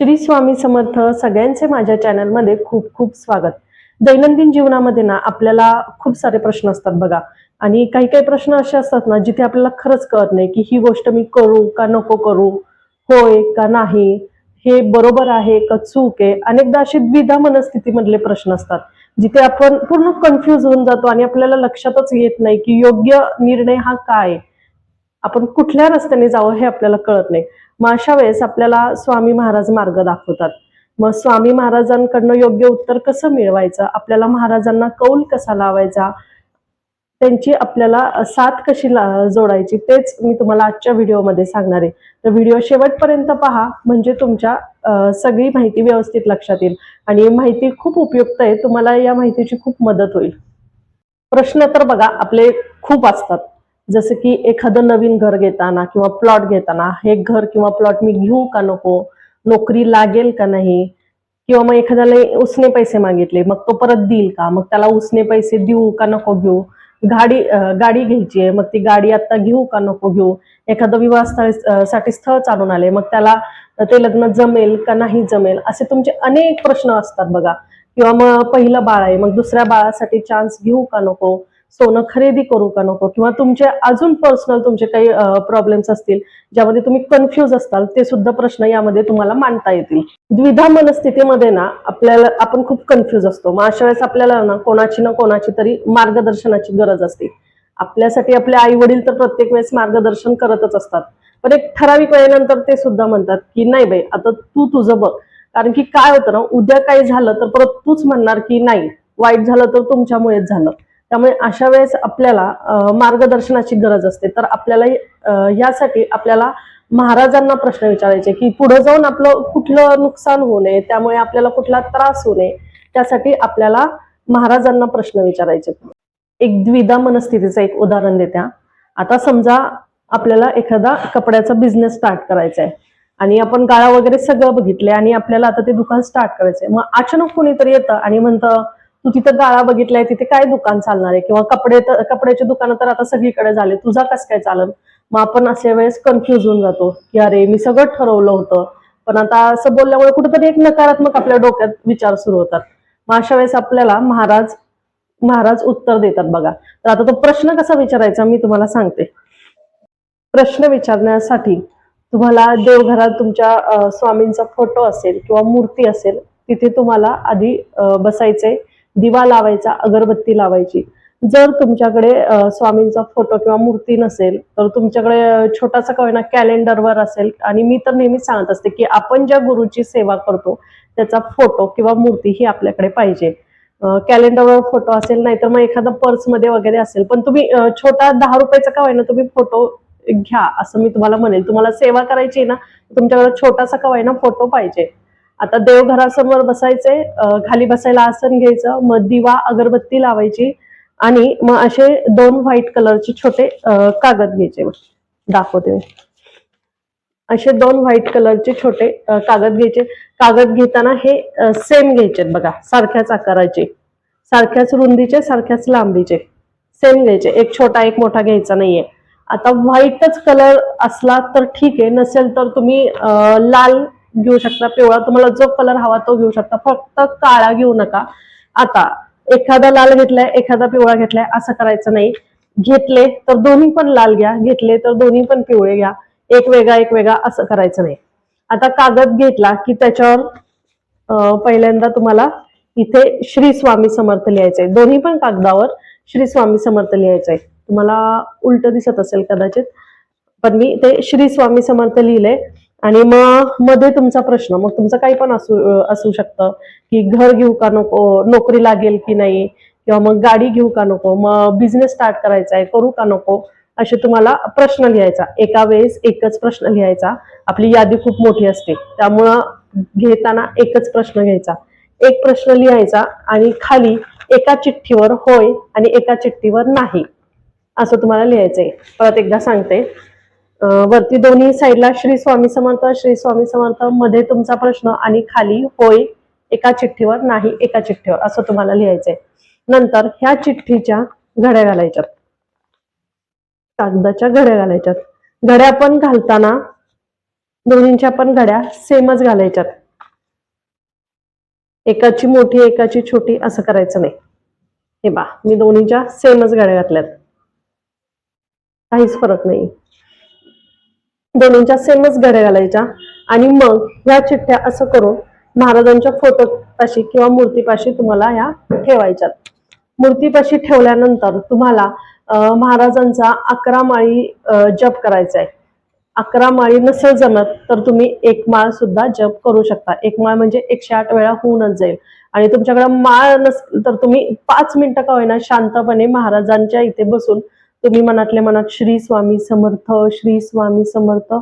श्री स्वामी समर्थ सगळ्यांचे माझ्या चॅनलमध्ये खूप खूप स्वागत. दैनंदिन जीवनामध्ये ना आपल्याला खूप सारे प्रश्न असतात बघा. आणि काही काही प्रश्न असे असतात ना जिथे आपल्याला खरंच कळत नाही की ही गोष्ट मी करू का नको करू होय का नाही हे बरोबर आहे का चूक आहे? अनेकदा असे द्विधा मनस्थितीमधले प्रश्न असतात जिथे आपण पूर्ण कन्फ्युज होऊन जातो आणि आपल्याला लक्षातच येत नाही की योग्य निर्णय हा काय आहे. आपण कुठल्या रस्त्याने जावं हे आपल्याला कळत नाही. मग अशा वेळेस आपल्याला स्वामी महाराज मार्ग दाखवतात. मग स्वामी महाराजांकडनं योग्य उत्तर कसं मिळवायचं? आपल्याला महाराजांना कौल कसा लावायचा? त्यांची आपल्याला साथ कशी जोडायची? तेच मी तुम्हाला आजच्या व्हिडिओमध्ये सांगणार आहे. तर व्हिडिओ शेवटपर्यंत पहा. म्हणजे तुमच्या सगळी माहिती व्यवस्थित लक्षात येईल. आणि माहिती खूप उपयुक्त आहे. तुम्हाला या माहितीची खूप मदत होईल. प्रश्न तर बघा आपले खूप असतात. जसं की एखादं नवीन घर घेताना किंवा प्लॉट घेताना हे घर किंवा प्लॉट मी घेऊ का नको? नोकरी लागेल का नाही? किंवा मग एखाद्याला उसने पैसे मागितले मग तो परत देईल का? मग त्याला उसने पैसे देऊ का नको घेऊ? गाडी गाडी घ्यायची आहे मग ती गाडी आता घेऊ का नको घेऊ? एखादं विवाह स्थळसाठी स्थळ चालून आले मग त्याला ते लग्न जमेल का नाही जमेल? असे तुमचे अनेक प्रश्न असतात बघा. किंवा मग पहिलं बाळ आहे मग दुसऱ्या बाळासाठी चान्स घेऊ का नको? सोनं खरेदी करू का नको? किंवा तुमचे अजून पर्सनल तुमचे काही प्रॉब्लेम्स असतील ज्यामध्ये तुम्ही कन्फ्यूज असताल ते सुद्धा प्रश्न यामध्ये तुम्हाला मांडता येतील. द्विधा मनस्थितीमध्ये ना आपल्याला आपण खूप कन्फ्यूज असतो. मग अशा वेळेस आपल्याला ना कोणाची ना कोणाची तरी मार्गदर्शनाची गरज असते. आपल्यासाठी आपले आई वडील तर प्रत्येक वेळेस मार्गदर्शन करतच असतात. पण एक ठराविक वेळेनंतर ते सुद्धा म्हणतात की नाही बाई आता तू तुझं बघ. कारण की काय होतं ना उद्या काही झालं तर परत तूच म्हणणार की नाही वाईट झालं तर तुमच्यामुळेच झालं. त्यामुळे अशा वेळेस आपल्याला मार्गदर्शनाची गरज असते. तर आपल्याला यासाठी आपल्याला महाराजांना प्रश्न विचारायचे की पुढे जाऊन आपलं कुठलं नुकसान होऊ नये त्यामुळे आपल्याला कुठला त्रास होऊ नये त्यासाठी आपल्याला महाराजांना प्रश्न विचारायचे. एक द्विधा मनस्थितीचं एक उदाहरण देत्या आता समजा आपल्याला एखादा कपड्याचा बिझनेस स्टार्ट करायचा आहे आणि आपण गाळा वगैरे सगळं बघितले आणि आपल्याला आता ते दुकान स्टार्ट करायचंय. मग अचानक कोणीतरी येतं आणि म्हणतं तू तिथं गाळा बघितलाय तिथे काय दुकान चालणार आहे? किंवा कपडे तर कपड्याचे दुकानं तर आता सगळीकडे झाले तुझा कसं काय चालन? मग आपण अशा वेळेस कन्फ्युज होऊन जातो की अरे मी सगळं ठरवलं होतं. पण आता असं बोलल्यामुळे कुठेतरी एक नकारात्मक आपल्या डोक्यात विचार सुरू होतात. मग अशा वेळेस आपल्याला महाराज महाराज उत्तर देतात बघा. तर आता तो प्रश्न कसा विचारायचा मी तुम्हाला सांगते. प्रश्न विचारण्यासाठी तुम्हाला देवघरात तुमच्या स्वामींचा फोटो असेल किंवा मूर्ती असेल तिथे तुम्हाला आधी बसायचंय. बसायचे दिवा लावायचा अगरबत्ती लावायची. जर तुमच्याकडे स्वामींचा फोटो किंवा मूर्ती नसेल तर तुमच्याकडे छोटासा का होईना कॅलेंडरवर असेल आणि मी तर नेहमीच सांगत असते की आपण ज्या गुरुची सेवा करतो त्याचा फोटो किंवा मूर्ती ही आपल्याकडे पाहिजे. कॅलेंडरवर फोटो असेल नाहीतर मग एखादा पर्समध्ये वगैरे असेल पण तुम्ही छोटा दहा रुपयाचा का होईना तुम्ही फोटो घ्या असं मी तुम्हाला म्हणेल. तुम्हाला सेवा करायची आहे ना तुमच्याकडे छोटासा का होईना फोटो पाहिजे. आता देवघरासमोर बसायचे खाली बसायला आसन घ्यायचं मग दिवा अगरबत्ती लावायची आणि मग असे दोन व्हाईट कलरचे छोटे कागद घ्यायचे. दाखवते. असे दोन व्हाईट कलरचे छोटे कागद घ्यायचे. कागद घेताना हे सेम घ्यायचे बघा सारख्याच आकाराचे. सारख्याच रुंदीचे सारख्याच लांबीचे. सेम घ्यायचे. एक छोटा एक मोठा घ्यायचा नाहीये. आता व्हाईटच कलर असला तर ठीक आहे नसेल तर तुम्ही लाल घेऊ शकता. पिवळा तुम्हाला जो कलर हवा तो घेऊ शकता. फक्त काळा घेऊ नका. आता एखादा लाल घेतलाय एखादा पिवळा घेतलाय असं करायचं नाही. घेतले तर दोन्ही पण लाल घ्या. घेतले तर दोन्ही पण पिवळे घ्या. एक वेगळा एक वेगळा असं करायचं नाही. आता कागद घेतला की त्याच्यावर पहिल्यांदा तुम्हाला इथे श्री स्वामी समर्थ लिहायचंय. दोन्ही पण कागदावर श्री स्वामी समर्थ लिहायचंय. तुम्हाला उलट दिसत असेल कदाचित पण मी ते श्री स्वामी समर्थ लिहिलंय. आणि मग मध्ये तुमचा प्रश्न मग तुमचं काही पण असू असू शकतं की घर घेऊ का नको नोकरी लागेल की नाही किंवा मग गाडी घेऊ का नको मग बिझनेस स्टार्ट करायचा आहे करू का नको असे तुम्हाला प्रश्न लिहायचा. एका वेळेस एकच प्रश्न लिहायचा. आपली यादी खूप मोठी असते. त्यामुळं घेताना एकच प्रश्न घ्यायचा. एक प्रश्न लिहायचा आणि खाली एका चिठ्ठीवर होय आणि एका चिठ्ठीवर नाही असं तुम्हाला लिहायचंय. परत एकदा सांगते. वरती दोन्ही साईडला श्री स्वामी समर्थ श्री स्वामी समर्थमध्ये तुमचा प्रश्न आणि खाली होय एका चिठ्ठीवर नाही एका चिठ्ठीवर असं तुम्हाला लिहायचंय. नंतर ह्या चिठ्ठीच्या घड्या घालायच्यात. कागदाच्या घड्या घालायच्यात. घड्या पण घालताना दोन्हींच्या पण घड्या सेमच घालायच्यात. एकाची मोठी एकाची छोटी असं करायचं नाही. हे बा मी दोन्हीच्या सेमच घड्या घातल्यात. काहीच फरक नाही. दोन्हींच्या सेमच घड्या घालायच्या. आणि मग ह्या चिठ्ठ्या असं करून महाराजांच्या फोटो पाशी किंवा मूर्तीपाशी तुम्हाला ह्या ठेवायच्यात. मूर्तीपाशी ठेवल्यानंतर तुम्हाला महाराजांचा अकरा माळी जप करायचा आहे अकरा माळी नसेल जमत तर तुम्ही एक माळ सुद्धा जप करू शकता. एक माळ म्हणजे एकशे आठ वेळा होऊनच जाईल. आणि तुमच्याकडे माळ नस तर तुम्ही पाच मिनिटं का होईना शांतपणे महाराजांच्या इथे बसून तुम्ही मनातल्या मनात श्री स्वामी समर्थ श्री स्वामी समर्थ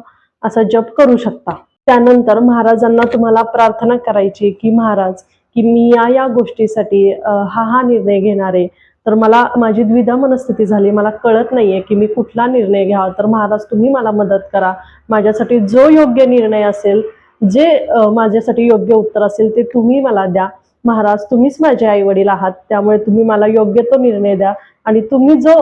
असा जप करू शकता. त्यानंतर महाराजांना तुम्हाला प्रार्थना करायची की महाराज की मी या या गोष्टीसाठी हा हा निर्णय घेणार आहे. तर मला माझी द्विधा मनस्थिती झाली. मला कळत नाहीये की मी कुठला निर्णय घ्यावा. तर महाराज तुम्ही मला मदत करा. माझ्यासाठी जो योग्य निर्णय असेल जे माझ्यासाठी योग्य उत्तर असेल ते तुम्ही मला द्या. महाराज तुम्हीच माझे आई वडील आहात त्यामुळे तुम्ही मला योग्य तो निर्णय द्या. आणि तुम्ही जो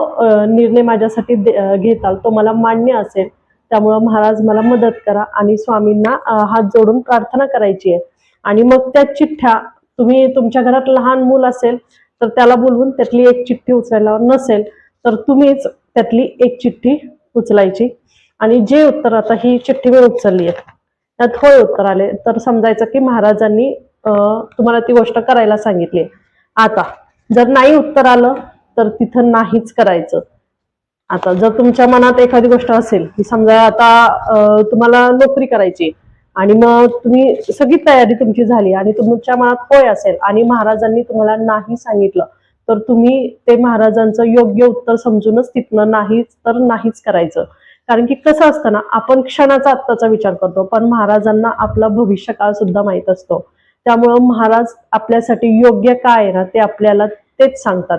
निर्णय माझ्यासाठी दे- घेताल तो मला मान्य असेल त्यामुळं महाराज मला मदत करा आणि स्वामींना हात जोडून प्रार्थना करायची आहे. आणि मग त्या चिठ्ठ्या तुम्ही तुमच्या घरात लहान मूल असेल तर त्याला बोलवून त्यातली एक चिठ्ठी उचलायला नसेल तर तुम्हीच त्यातली एक चिठ्ठी उचलायची. आणि जे उत्तर आता ही चिठ्ठी मी उचलली आहे त्यात होय उत्तर आले. तर समजायचं की महाराजांनी तुम्हाला ती गोष्ट करायला सांगितली. आता जर नाही उत्तर आलं तर तिथं नाहीच करायचं. आता जर तुमच्या मनात एखादी गोष्ट असेल की समजा आता तुम्हाला नोकरी करायची आणि मग तुम्ही सगळी तयारी तुमची झाली आणि तुमच्या मनात होय असेल आणि महाराजांनी तुम्हाला नाही सांगितलं तर तुम्ही ते महाराजांचं योग्य उत्तर समजूनच तिथनं नाहीच तर नाहीच करायचं. कारण की कसं असतं ना आपण क्षणाचा आत्ताचा विचार करतो पण महाराजांना आपला भविष्यकाळ सुद्धा माहीत असतो. त्यामुळं महाराज आपल्यासाठी योग्य काय आहे ना ते आपल्याला तेच सांगतात.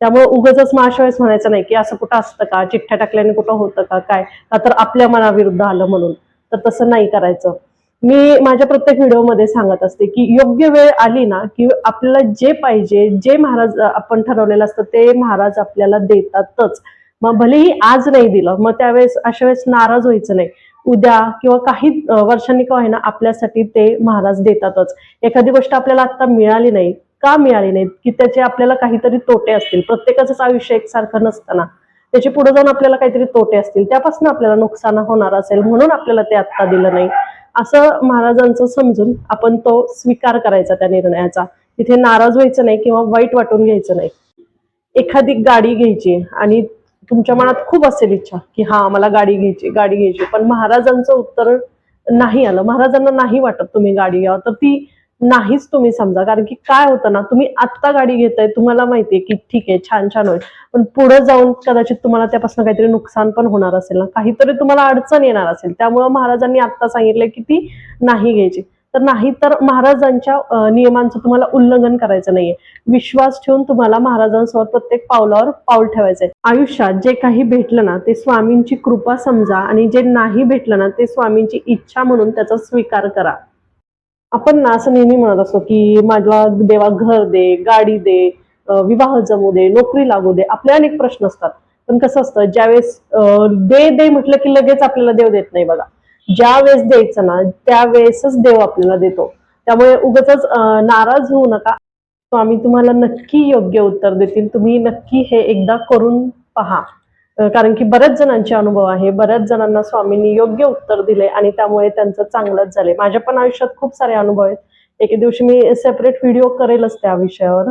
त्यामुळे उगच मग अशा वेळेस म्हणायचं नाही की असं कुठं असतं का? चिठ्ठ्या टाकल्याने कुठं होतं का? काय? का तर आपल्या मनाविरुद्ध आलं म्हणून. तर तसं नाही करायचं. मी माझ्या प्रत्येक व्हिडिओमध्ये सांगत असते की योग्य वेळ आली ना की आपल्याला जे पाहिजे जे महाराज आपण ठरवलेलं असतं ते महाराज आपल्याला देतातच. मग भलेही आज नाही दिलं मग त्यावेळेस अशा वेळेस नाराज व्हायचं नाही. उद्या किंवा काही वर्षांनी का होईना आपल्यासाठी ते महाराज देतातच. एखादी गोष्ट आपल्याला आता मिळाली नाही का मिळाली नाही की त्याचे आपल्याला काहीतरी तोटे असतील. प्रत्येकाचंच आयुष्य एकसारखं नसताना. त्याचे पुढे जाऊन आपल्याला काहीतरी तोटे असतील त्यापासून आपल्याला नुकसान होणार असेल म्हणून आपल्याला ते आत्ता दिलं नाही. असं महाराजांचं समजून आपण तो स्वीकार करायचा त्या निर्णयाचा. तिथे नाराज व्हायचं नाही किंवा वाईट वाटून घ्यायचं नाही. एखादी गाडी घ्यायची आणि तुमच्या मनात खूप असेल इच्छा की हा मला गाडी घ्यायची गाडी घ्यायची. पण महाराजांचं उत्तर नाही आलं. महाराजांना नाही वाटत तुम्ही गाडी घ्यावं. तर ती नाहीच तुम्ही समजा. कारण की काय होतं ना तुम्ही आत्ता गाडी घेताय तुम्हाला माहितीये की ठीक आहे छान छान होईल. पण पुढे जाऊन कदाचित तुम्हाला त्यापासून काहीतरी नुकसान पण होणार असेल ना. काहीतरी तुम्हाला अडचण येणार असेल. त्यामुळे महाराजांनी आत्ता सांगितलंय की ती नाही घ्यायची. तर नाही तर महाराजांच्या नियमांचं तुम्हाला उल्लंघन करायचं नाहीये. विश्वास ठेवून तुम्हाला महाराजांसमोर प्रत्येक पावलावर पाऊल ठेवायचंय. आयुष्यात जे काही भेटलं ना ते स्वामींची कृपा समजा आणि जे नाही भेटलं ना ते स्वामींची इच्छा म्हणून त्याचा स्वीकार करा. आपण ना असं नेहमी म्हणत असतो की माझ्या देवा घर दे गाडी दे विवाह जमू दे नोकरी लागू दे आपले अनेक प्रश्न असतात. पण कसं असतं ज्यावेळेस दे दे म्हटलं की लगेच आपल्याला देव देत नाही बघा. ज्या वेळेस द्यायचं ना त्यावेळेसच देव आपल्याला देतो. त्यामुळे उगाच नाराज होऊ नका. स्वामी तुम्हाला नक्की योग्य उत्तर देतील. तुम्ही नक्की हे एकदा करून पहा. कारण की बऱ्याच जणांचे अनुभव आहे. बऱ्याच जणांना स्वामींनी योग्य उत्तर दिले आणि त्यामुळे त्यांचं चांगलंच झाले. माझ्या पण आयुष्यात खूप सारे अनुभव आहेत. एके दिवशी मी सेपरेट व्हिडिओ करेलच त्या विषयावर.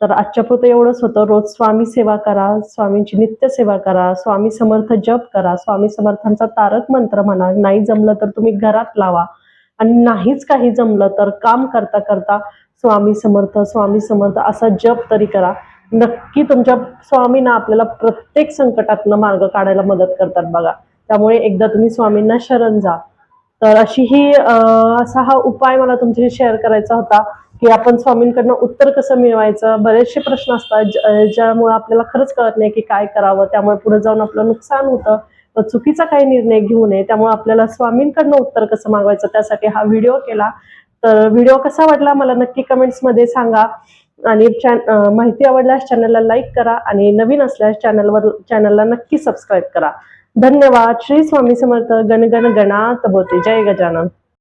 तर आजच्या पुरतं एवढंच होतं. रोज स्वामी सेवा करा स्वामींची नित्य सेवा करा स्वामी समर्थ जप करा स्वामी समर्थांचा तारक मंत्र म्हणा नाही जमलं तर तुम्ही घरात लावा. आणि नाहीच काही जमलं तर काम करता करता स्वामी समर्थ स्वामी समर्थ असा जप तरी करा. नक्की तुमच्या स्वामींना आपल्याला प्रत्येक संकटातनं मार्ग काढायला मदत करतात बघा. त्यामुळे एकदा तुम्ही स्वामींना शरण जा. तर अशी ही असा हा उपाय मला तुमच्याशी शेअर करायचा होता. की आपण स्वामींकडनं उत्तर कसं मिळवायचं? बरेचसे प्रश्न असतात ज्यामुळे आपल्याला खरंच कळत नाही की काय करावं त्यामुळे पुढे जाऊन आपलं नुकसान होतं. व चुकीचा काही निर्णय घेऊ नये त्यामुळे आपल्याला स्वामींकडनं उत्तर कसं मागवायचं त्यासाठी हा व्हिडिओ केला. तर व्हिडिओ कसा वाटला मला नक्की कमेंट्समध्ये सांगा. आणि चॅन माहिती आवडल्यास चॅनलला लाईक करा आणि नवीन असल्यास चॅनलवर चॅनलला नक्की सबस्क्राईब करा. धन्यवाद. श्री स्वामी समर्थ. गण गण गणात जय गजानन.